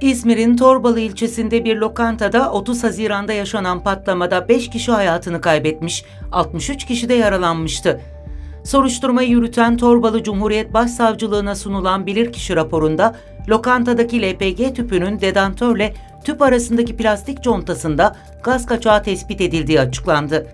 İzmir'in Torbalı ilçesinde bir lokantada 30 Haziran'da yaşanan patlamada 5 kişi hayatını kaybetmiş, 63 kişi de yaralanmıştı. Soruşturmayı yürüten Torbalı Cumhuriyet Başsavcılığına sunulan bilirkişi raporunda lokantadaki LPG tüpünün dedantörle tüp arasındaki plastik contasında gaz kaçağı tespit edildiği açıklandı.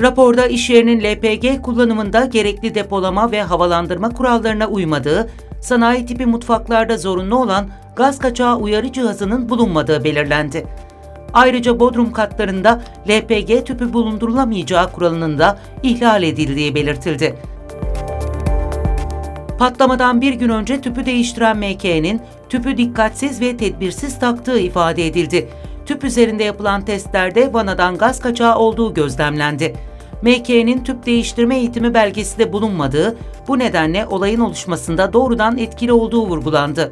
Raporda iş yerinin LPG kullanımında gerekli depolama ve havalandırma kurallarına uymadığı, sanayi tipi mutfaklarda zorunlu olan gaz kaçağı uyarı cihazının bulunmadığı belirlendi. Ayrıca bodrum katlarında LPG tüpü bulundurulamayacağı kuralının da ihlal edildiği belirtildi. Patlamadan bir gün önce tüpü değiştiren MK'nin tüpü dikkatsiz ve tedbirsiz taktığı ifade edildi. Tüp üzerinde yapılan testlerde vanadan gaz kaçağı olduğu gözlemlendi. MK'nin tüp değiştirme eğitimi belgesi de bulunmadığı, bu nedenle olayın oluşmasında doğrudan etkili olduğu vurgulandı.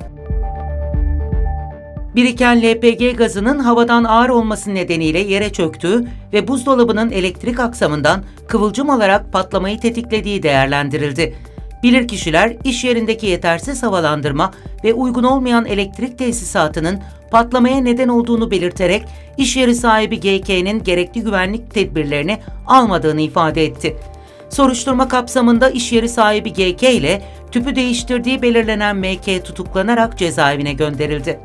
Biriken LPG gazının havadan ağır olması nedeniyle yere çöktüğü ve buzdolabının elektrik aksamından kıvılcım alarak patlamayı tetiklediği değerlendirildi. Bilirkişiler iş yerindeki yetersiz havalandırma ve uygun olmayan elektrik tesisatının patlamaya neden olduğunu belirterek iş yeri sahibi GK'nin gerekli güvenlik tedbirlerini almadığını ifade etti. Soruşturma kapsamında iş yeri sahibi GK ile tüpü değiştirdiği belirlenen MK tutuklanarak cezaevine gönderildi.